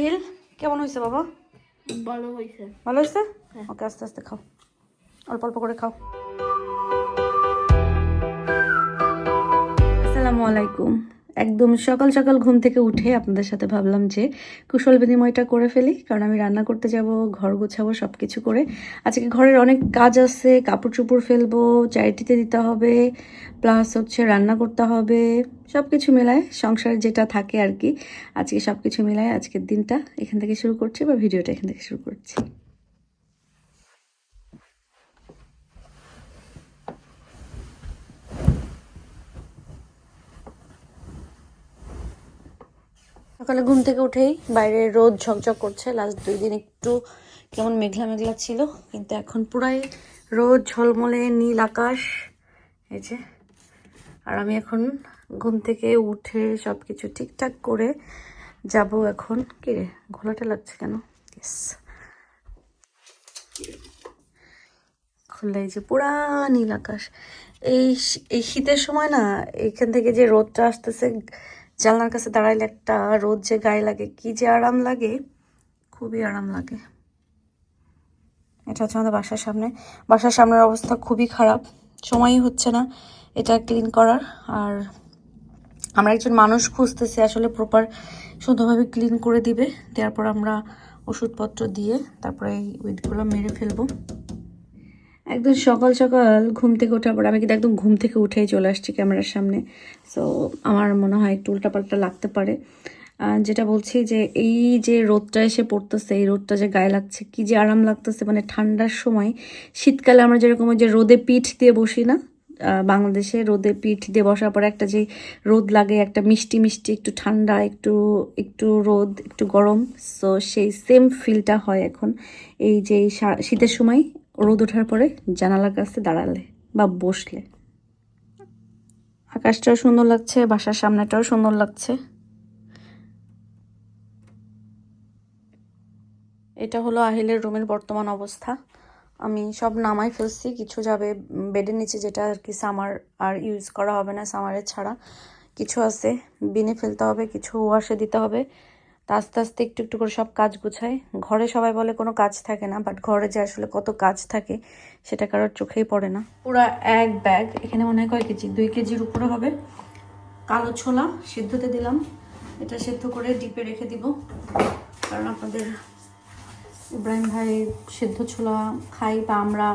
আহিল কেমন হয়েছে বাবা? ভালো হয়েছে। ভালো হয়েছে? হ্যাঁ। ওকে আস্তে আস্তে খাও। অল্প অল্প করে খাও। আসসালামু আলাইকুম। একদম সকাল সকাল ঘুম থেকে উঠে আপনাদের সাথে ভাবলাম যে কুশল বিনিময়টা করে ফেলি, কারণ আমি রান্না করতে যাব, ঘর গোছাবো সব কিছু করে। আজকে ঘরের অনেক কাজ আছে কাপড় চোপড় ফেলব চারিটিতে দিতে হবে প্লাস হচ্ছে রান্না করতে হবে সব কিছু মেলায় সংসার যেটা থাকে আর কি, আজকে সব কিছু মেলায় আজকের দিনটা এখান থেকে শুরু করছি বা ভিডিওটা এখান থেকে শুরু করছি। সকালে ঘুম থেকে উঠেই বাইরে রোদ ঝকঝক করছে। লাস্ট দুই দিন একটু কেমন মেঘলা মেঘলা ছিল, কিন্তু এখন পুরাই রোদ, ঝলমলে, নীল আকাশ, এই যে। আর আমি এখন ঘুম থেকে উঠে সব কিছু ঠিকঠাক করে যাব এখন। কি রে, ঘোলাটা লাগছে কেন? ইস খুললে যে পুরা নীল আকাশ। এই এই শীতের সময় না এখান থেকে যে রোদটা আসতেছে জানলার কাছে দাঁড়াইলে একটা রোদ যে গায়ে লাগে, কি যে আরাম লাগে, খুবই আরাম লাগে। এটা হচ্ছে আমাদের বাসার সামনে। বাসার সামনের অবস্থা খুবই খারাপ, সময়ই হচ্ছে না এটা ক্লিন করার। আর আমরা একজন মানুষ খুঁজতেছি আসলে প্রপার সুন্দরভাবে ক্লিন করে দিবে। দেওয়ার পর আমরা ওষুধপত্র দিয়ে তারপরে এই উইডগুলো মেরে ফেলব। একদম সকাল সকাল ঘুম থেকে ওঠার পর, আমি কিন্তু একদম ঘুম থেকে উঠেই চলে আসছি ক্যামেরার সামনে। সো আমার মনে হয় একটু উল্টাপাল্টা লাগতে পারে। যেটা বলছি যে এই যে রোদটা এসে পড়তেছে, এই রোদটা যে গায়ে লাগছে, কি যে আরাম লাগতেছে মানে ঠান্ডার সময়। শীতকালে আমরা যেরকম ওই যে রোদে পিঠ দিয়ে বসি না? বাংলাদেশে রোদে পিঠ দিয়ে বসার পর একটা যে রোদ লাগে, একটা মিষ্টি মিষ্টি, একটু ঠান্ডা, একটু একটু রোদ, একটু গরম। সো সেই সেম ফিলটা হয় এখন। এই যে শীতের সময় রোদ ওঠার পরে জানালার কাছে দাঁড়ালে বা বসলে। আকাশটাও সুন্দর লাগছে, বাসার সামনেটাও সুন্দর লাগছে। এটা হলো আহিলের রুমের বর্তমান অবস্থা। আমি সব নামাই ফেলছি, কিছু যাবে বেডের নিচে যেটা আর কি সামার আর ইউজ করা হবে না, সামারের ছাড়া। কিছু আছে, বিনে ফেলতে হবে, কিছু ওয়াশে দিতে হবে। তা আস্তে আস্তে একটু একটু করে সব কাজ গুছাই। ঘরে সবাই বলে কোনো কাজ থাকে না বাট ঘরে যে আসলে কত কাজ থাকে, সেটা কারোর চোখেই পড়ে না। পুরো এক ব্যাগ এখানে মনে হয় কয় কেজি? দুই কেজির উপরে হবে। কালো ছোলা সিদ্ধতে দিলাম। এটা সেদ্ধ করে ডিপে রেখে দিব। কারণ আপনাদের ইব্রাহিম ভাই সেদ্ধ ছোলা খাই বা আমরা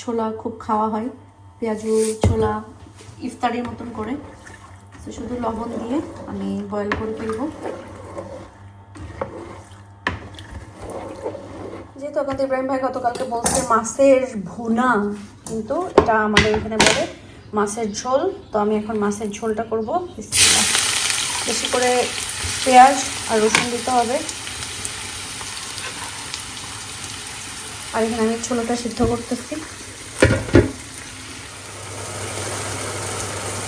ছোলা খুব খাওয়া হয়। পেঁয়াজু ছোলা ইফতারির মতন করে। শুধু লবণ দিয়ে আমি বয়েল করে ফেলব। যেহেতু আপনাদের ইব্রাহিম ভাই গতকালকে বলছে মাছের ভুনা, কিন্তু এটা আমাদের এখানে বলে মাছের ঝোল। তো আমি এখন মাছের ঝোলটা করব। বেশি করে পেঁয়াজ আর রসুন দিতে হবে। আর এখানে আমি ছোলাটা সিদ্ধ করতেছি।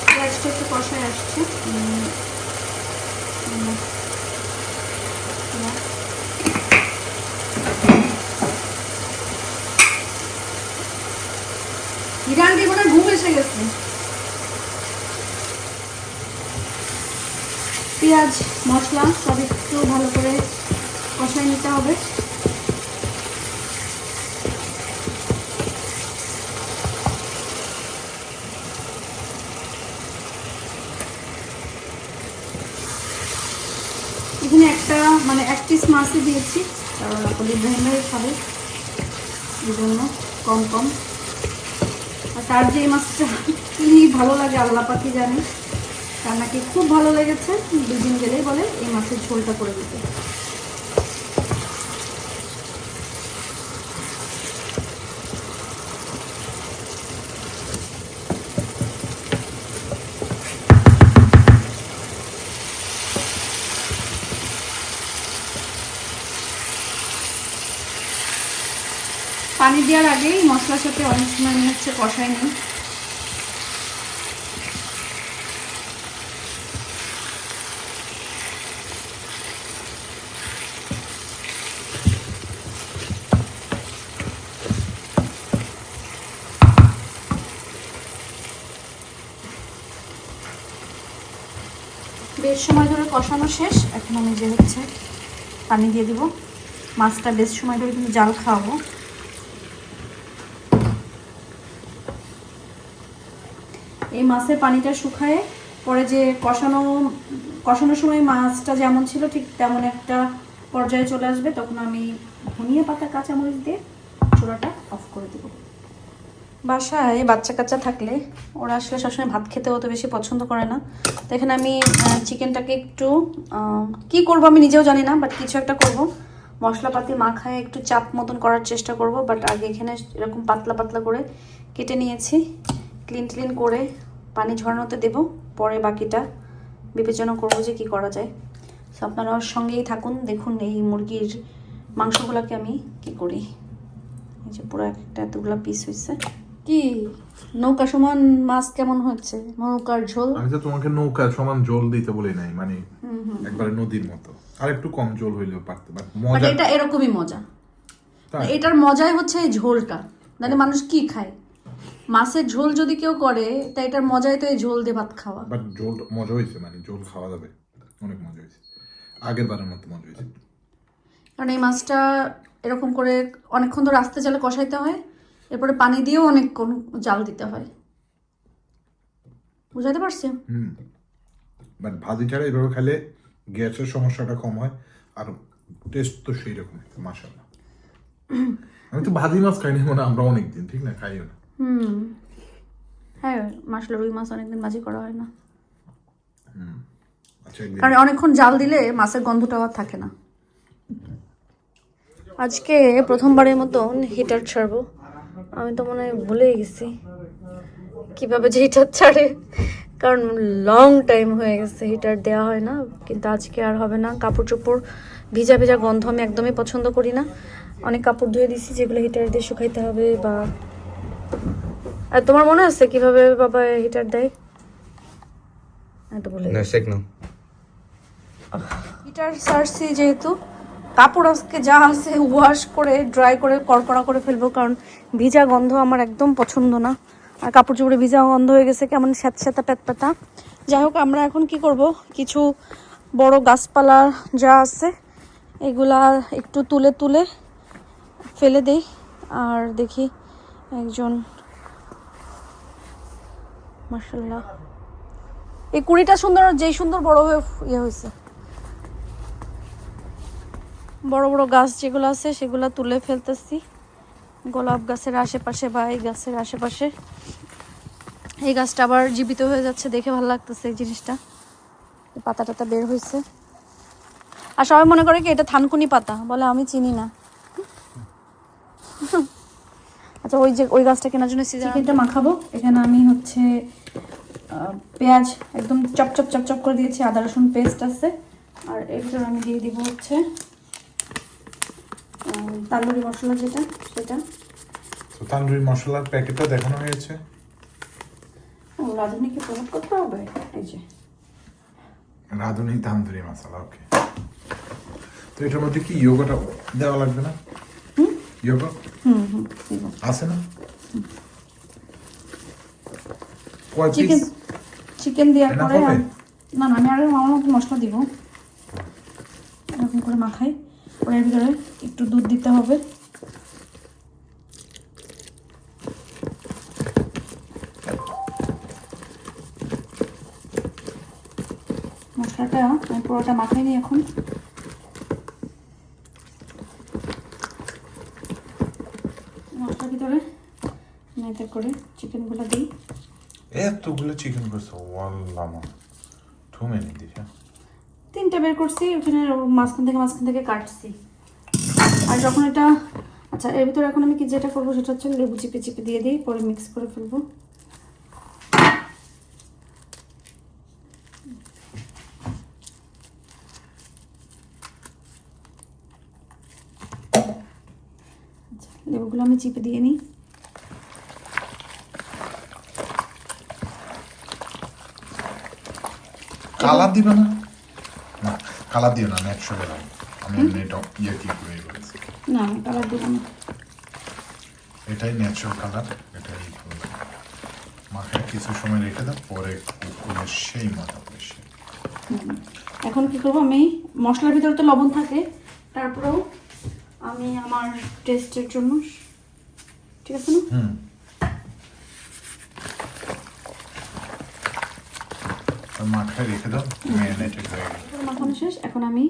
পেঁয়াজটা একটু কষায় আসছে উম, উম, পেঁয়াজ। হিরান দিব না ঘুম এসে গেছে পেঁয়াজ, মশলা, সব একটু ভালো করে কষায় নিতে হবে। এখানে একটা মানে এক পিস মাছই দিয়েছি, কারণ আপনি ইব্রাহিম ভাই খাবে। এই জন্য কম কম। আর তার যে মাছটা কি ভালো লাগে আল্লাহ পাখি জানে। নাকি খুব ভালো লেগেছে। দুদিন গেলেই বলে এই মাছের ঝোলটা করে দিতে। পানি দেওয়ার আগেই মশলার সাথে অনেক সময় মনে হচ্ছে কষাই নিই। বেশ সময় ধরে কষানো শেষ। এখন আমি যে হচ্ছে পানি দিয়ে দিব। মাছটা বেশ সময় ধরে কিন্তু জাল খাওয়াবো। এই মাছের পানিটা শুকায় পরে যে কষানো, কষানোর সময় মাছটা যেমন ছিল ঠিক তেমন একটা পর্যায়ে চলে আসবে। তখন আমি ধনিয়া পাতা, কাঁচামরিচ দিয়ে চূড়াটা অফ করে দেবো। বাসায় বাচ্চা কাচ্চা থাকলে ওরা আসলে সবসময় ভাত খেতে অত বেশি পছন্দ করে না। তো এখানে আমি চিকেনটাকে একটু কি করব আমি নিজেও জানি না বাট কিছু একটা করব। মশলাপাতি মাখায় একটু চাপ মতন করার চেষ্টা করব বাট আগে এখানে এরকম পাতলা পাতলা করে কেটে নিয়েছি। ক্লিন ক্লিন করে পানি ঝরানোতে দেব, পরে বাকিটা বিবেচনা করব যে কি করা যায়। তো আপনারা সঙ্গেই থাকুন, দেখুন এই মুরগির মাংসগুলোকে আমি কি করি। এই যে পুরো একটা এতগুলো পিস হয়েছে কি? নৌকা সমান মাছ কেমন হচ্ছে? নৌকার ঝোল? আমি তো তোমাকে নৌকা সমান জল দিতে বলি নাই মানে একবারে নদীর মতো। আর একটু কম জল হইলেও পারতে বাট বাট মজা এটা এরকমই মজা। তাই? এটার মজাই হচ্ছে এই ঝোলটা। নাহলে মানুষ কি খায়? মাছের ঝোল যদি কেউ করে তা এটার মজাই তো এই ঝোল দিয়ে ভাত খাওয়া। বাট জল মজা হয়েছে মানে জল খাওয়া যাবে। অনেক মজা হয়েছে। আগের বারের মতো মজা হয়েছে। কারণ এই মাছটা এরকম করে অনেকক্ষণ ধরে আস্তে চালে কষাইতে হয়। এরপরে পানি দিয়েও অনেকক্ষণ জাল দিতে হয়। বুঝাতে পারছি? হুম। বাট ভাজি ছাড়া এইভাবে খেলে গ্যাসের সমস্যাটা কম হয় আর টেস্ট তো সেই রকম মাসাল্লাহ আমি তো ভাজি মাছ খাইনি মানে আমরা অনেকদিন ঠিক না? খাইও না। হুম। হ্যাঁ মাসলে রুই মাছ অনেকদিন মাঝি করা হয় না। আচ্ছা কারণ অনেকক্ষণ জাল দিলে মাছের গন্ধটাও আর থাকে না। আজকে প্রথমবারের মতন হিটার ছাড়বো। আমি তো মনে হয় ভুলেই গেছি। কীভাবে যে হিটার ছাড়ে? কারণ লং টাইম হয়ে গেছে হিটার দেওয়া হয় না। কিন্তু আজকে আর হবে না। কাপড় চোপড় ভিজা ভিজা গন্ধ আমি একদমই পছন্দ করি না। অনেক কাপড় ধুয়ে দিছি যেগুলো হিটার দিয়ে শুকাইতে হবে বা আর তোমার মনে আছে কীভাবে বাবা হিটার দেয়? তো বলে. হিটার সারছি যেহেতু। কাপড় আজকে যা আছে ওয়াশ করে ড্রাই করে, কড়কড়া করে ফেলব, কারণ ভিজা গন্ধ আমার একদম পছন্দ না। আর কাপড় চোপড়ে ভিজা গন্ধ হয়ে গেছে, কেমন স্যাঁতস্যাঁতা প্যাতপ্যাতা যাই হোক, আমরা এখন কি করব? কিছু বড় গাছপালা যা আছে, এগুলা একটু তুলে তুলে ফেলে দেই। আর দেখি একজন মার্শাল্লাহ এই কুড়িটা সুন্দর, যেই সুন্দর বড় হয়ে ইয়ে হয়েছে। বড় বড় গাছ যেগুলো আছে সেগুলো তুলে ফেলতেছি। গোলাপ গাছের আশেপাশে বা এই গাছের আশেপাশে। এই গাছটা আবার জীবিত হয়ে যাচ্ছে, দেখে ভালো লাগতেছে এই জিনিসটা। পাতা টাতা বের হয়েছে। আর সবাই মনে করে কি এটা থানকুনি পাতা? বলে আমি চিনি না। আচ্ছা ওই যে, ওই গাছটা কেনার জন্য চিকেনটা মাখাবো। এখানে আমি হচ্ছে পেঁয়াজ একদম চপ চপ চপ চপ করে দিয়েছি। আদা রসুন পেস্ট আছে। আর এর আমি দিয়ে দিব হচ্ছে তান্দুরি মশলা যেটা সেটা। তো তান্দুরি মশলার প্যাকেটটা দেখানো হয়েছে। রাঁধুনিকে প্রমোট করতে হবে? এই যে। রাঁধুনি তান্দুরি মশলা ওকে। তো এটার মধ্যে কি ইয়োগাটা দেওয়া লাগবে না? ইয়োগা? হুম হুম আছে না? কয় চিকেন চিকেন দেওয়ার পরে না না আমি আরও মশলা দিব। এরকম করে মাখাই। ওর ভিতরে একটু দুধ দিতে হবে। মশলাটা আমি পুরোটা মাখাই নিই এখন। মশলার ভিতরে এতে করে চিকেনগুলো দিই। এতগুলো চিকেন করছ, ওয়াল্লাহ মা। টু মেনি দিশা তিনটা বের করছি, ওখানে মাঝখান থেকে মাঝখান থেকে কাটছি। আর যখন এটা আচ্ছা এর ভিতরে এখন আমি কি যেটা করব সেটা হচ্ছে লেবু চিপে চিপে দিয়ে দিই, পরে মিক্স করে ফেলব। আচ্ছা লেবুগুলো আমি চিপে দিয়ে নিই। কালার দিবে না? কালার দিও না ন্যাচারাল আমি এমনি এটা ইয়ে কি করে বলেছি। না আমি কালার দেবো না। এটাই ন্যাচারাল কালার এটাই মাখায় কিছু সময় রেখে দাও পরে কুকুরের সেই মজা বেশি এখন কি করব আমি? মশলার ভিতরে তো লবণ থাকে তারপরেও আমি আমার টেস্টের জন্য ঠিক আছে না? হুম। মাখায় রেখে দাও ম্যারিনেটেড হয়ে গেল। মাখানো শেষ। এখন আমি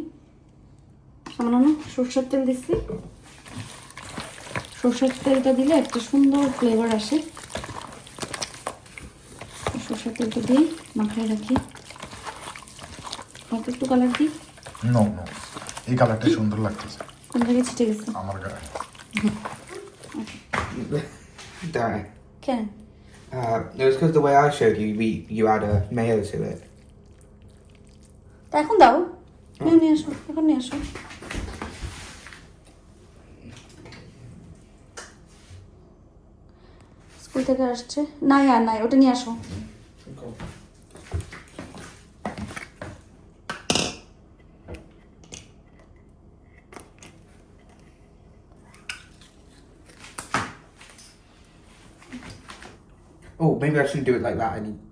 সামান্য সরষের তেল দিচ্ছি। সরষের তেলটা দিলে একটা সুন্দর ফ্লেভার আসে। সরষের তেলটা দিয়ে মাখায় রাখি। অল্প একটু কালার দিই। নো নো এই কালারটা সুন্দর লাগতেছে। কোন জায়গায় ছিটে গেছে? আমার গায়ে। Darn. কেন? Uh, it was because the way I showed you, we, you add a mayo to it. তা এখন দাও নিয়ে নিয়ে আসো এখন নিয়ে আসো স্কুল থেকে আসছে নাই আর নাই ওটা নিয়ে আসো Oh, maybe I shouldn't do it like that. I need.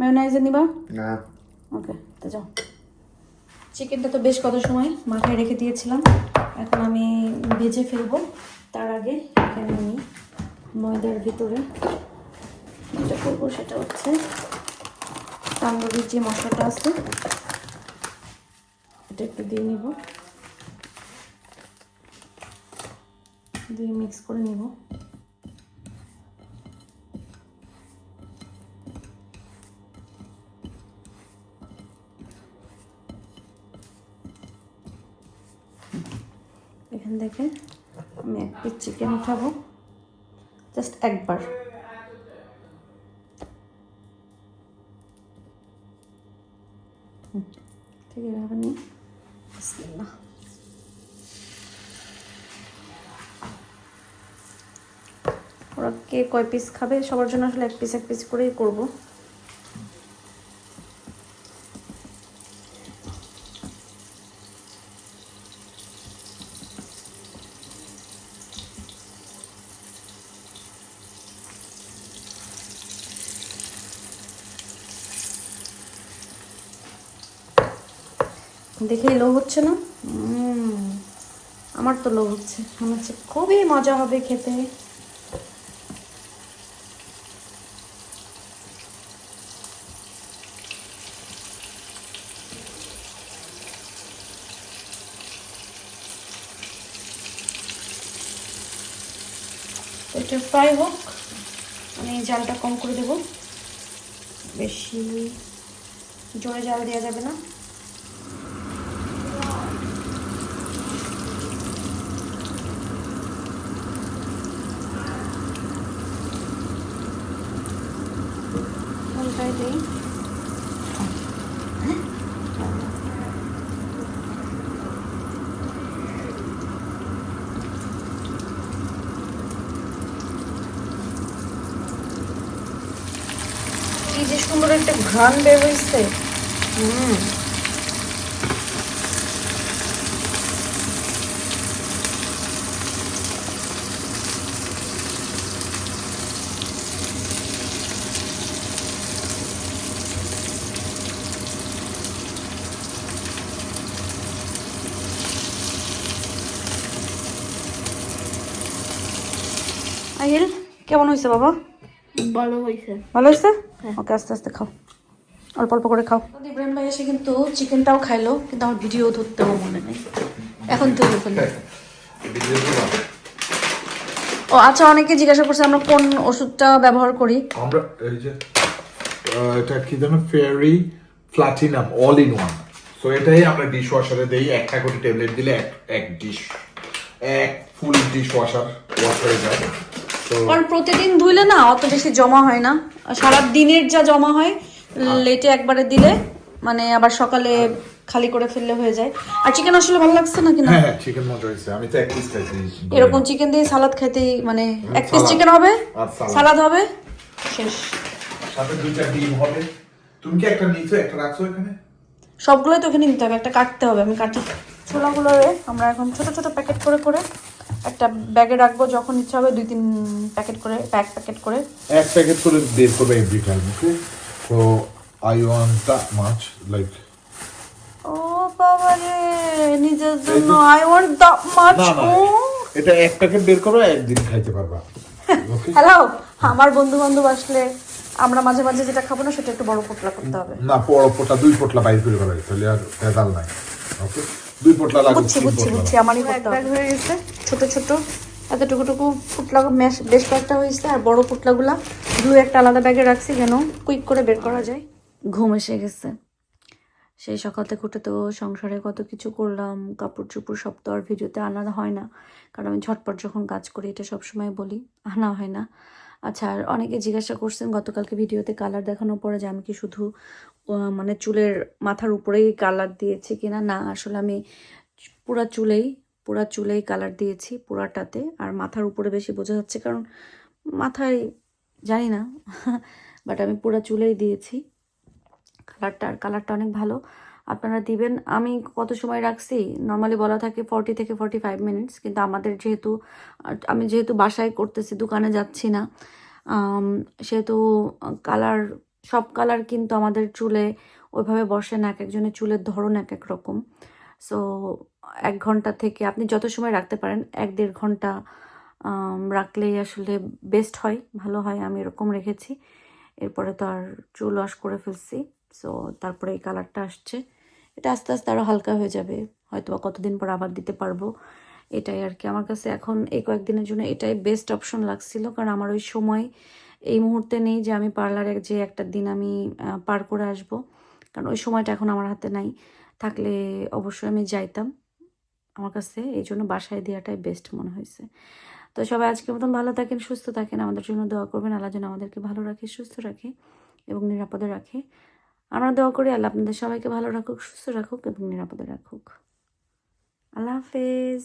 মেয়োনাইজে নিবা? Nah. ওকে তো যাও। চিকেনটা তো বেশ কত সময় মাথায় রেখে দিয়েছিলাম। এখন আমি ভেজে ফেলব। তার আগে এখানে আমি ময়দার ভিতরে যেটা করব সেটা হচ্ছে তান্দুরির যে মশলাটা আছে এটা একটু দিয়ে নিব। দিয়ে মিক্স করে নিব। থেকে আমি এক পিস চিকেন উঠাবো। জাস্ট একবার। ঠিক নিয়ে বিসমিল্লাহ। ওরা কে কয় পিস খাবে? সবার জন্য আসলে এক পিস এক পিস করেই করব। দেখেই লো হচ্ছে না? আমার তো লো হচ্ছে। মনে হচ্ছে খুবই মজা হবে খেতে। এটা ফ্রাই হোক, আমি জালটা কম করে দেব। বেশি জোরে জাল দেওয়া যাবে না উল্টাই দিই কি যে সুন্দর একটা ঘ্রাণ বের হয়েছে। হুম। আহিল কেমন হয়েছে বাবা? ভালো হয়েছে। ভালো হয়েছে? ওকে আস্তে আস্তে খাও। অল্প অল্প করে খাও। ইব্রাহিম ভাই এসে কিন্তু চিকেনটাও খাইলো কিন্তু আমার ভিডিও ধরতেও মনে নেই। এখন তুলে ফেলি। ও আচ্ছা অনেকে জিজ্ঞাসা করছে আমরা কোন ওষুধটা ব্যবহার করি? আমরা এই যে এটা কি জানো fairy platinum all in one so এটাই আমরা ডিশ ওয়াশারে দেই একটা করে ট্যাবলেট দিলে এক এক ডিশ এক ফুল ডিশ ওয়াশার ওয়াশ হয়ে যায়। তো কারণ প্রতিদিন ধুইলে না অত বেশি জমা হয় না। সারা দিনের যা জমা হয় লেটে একবারে দিলে মানে আবার সকালে খালি করে ফেললে হয়ে যায়। আর চিকেন আসলে ভালো লাগছে নাকি না হ্যাঁ চিকেন মজা হয়েছে। আমি তো এক পিস খাইছি। এরকম চিকেন দিয়ে সালাদ খেতেই মানে এক পিস চিকেন হবে? সালাদ। হবে? শেষ। সাথে দুইটা ডিম হবে। তুমি কি একটা নিয়েছো একটা রাখছো এখানে? সবগুলোই তো ওখানে নিতে হবে একটা কাটতে হবে। আমি কাটি ছোলাগুলো আমরা এখন ছোট ছোট প্যাকেট করে করে একটা ব্যাগে রাখব যখন ইচ্ছা হবে দুই তিন প্যাকেট করে প্যাক প্যাকেট করে। এক প্যাকেট করে বের করবে এভরি টাইম ওকে তো I want that much like ও বাবা রে নিজের জন্য আই ওয়ান্ট দ্য মাচ না এটা এক প্যাকেট বের করবে একদিন খাইতে পারবা হ্যালো আমার বন্ধু বান্ধব আসলে আমরা মাঝে মাঝে যেটা খাব না সেটা একটু বড় পোটলা করতে হবে। না বড় পোটলা দুই পোটলা বাইর করে করা তাহলে আর ভেজাল নাই ওকে দুই পোটলা লাগবে বুঝছি বুঝছি বুঝছি আমারই করতে হয়ে গেছে। ছোট ছোট এতটুকু টুকু পুটলা বেশ কয়েকটা হয়েছে আর বড় পুটলাগুলা একটা আলাদা ব্যাগে রাখছি যেন কুইক করে বের করা যায়। ঘুম এসে গেছে। সেই সকাল থেকে উঠে তো সংসারে কত কিছু করলাম কাপড় চুপড় সব তো আর ভিডিওতে আনা হয় না। কারণ আমি ঝটপট যখন কাজ করি এটা সবসময় বলি আনা হয় না। আচ্ছা আর অনেকে জিজ্ঞাসা করছেন গতকালকে ভিডিওতে কালার দেখানোর পরে যে আমি কি শুধু মানে চুলের মাথার উপরেই কালার দিয়েছি কিনা, না, আসলে আমি পুরা চুলেই পুরা চুলেই কালার দিয়েছি পুরাটাতে। আর মাথার উপরে বেশি বোঝা যাচ্ছে কারণ মাথায়, জানি না বাট আমি পুরা চুলেই দিয়েছি। কালারটা আর কালারটা অনেক ভালো। আপনারা দিবেন, আমি কত সময় রাখছি? নর্মালি বলা থাকে ফর্টি থেকে ফর্টি ফাইভ মিনিটস কিন্তু আমাদের যেহেতু, আমি যেহেতু বাসায় করতেছি, দোকানে যাচ্ছি না সেহেতু কালার সব কালার কিন্তু আমাদের চুলে ওইভাবে বসে না, এক একজনের চুলের ধরন এক এক রকম। সো এক ঘণ্টা থেকে আপনি যত সময় রাখতে পারেন, এক দেড় ঘণ্টা রাখলেই আসলে বেস্ট হয়, ভালো হয়, আমি এরকম রেখেছি। এরপরে তো আর চুল ওয়াশ করে ফেলছি। সো তারপরে এই কালারটা আসছে। এটা আস্তে আস্তে আরও হালকা হয়ে যাবে। হয়তো বা কতদিন পর আবার দিতে পারব। এটাই আর কি। আমার কাছে এখন এই কয়েকদিনের জন্য এটাই বেস্ট অপশন লাগছিল। কারণ আমার ওই সময় এই মুহূর্তে নেই যে আমি পার্লারে যে একটা দিন আমি পার করে আসব। কারণ ওই সময়টা এখন আমার হাতে নাই। থাকলে অবশ্যই আমি যাইতাম। আমার কাছে এই জন্য বাসায় দেওয়াটাই বেস্ট মনে হয়েছে। তো সবাই আজকের মতন ভালো থাকেন, সুস্থ থাকেন। আমাদের জন্য দোয়া করবেন। আল্লাহ যেন আমাদেরকে ভালো রাখে, সুস্থ রাখে এবং নিরাপদে রাখে। আমরা দোয়া করি, আল্লাহ আপনাদের সবাইকে ভালো রাখুক, সুস্থ রাখুক এবং নিরাপদে রাখুক। আল্লাহ হাফেজ।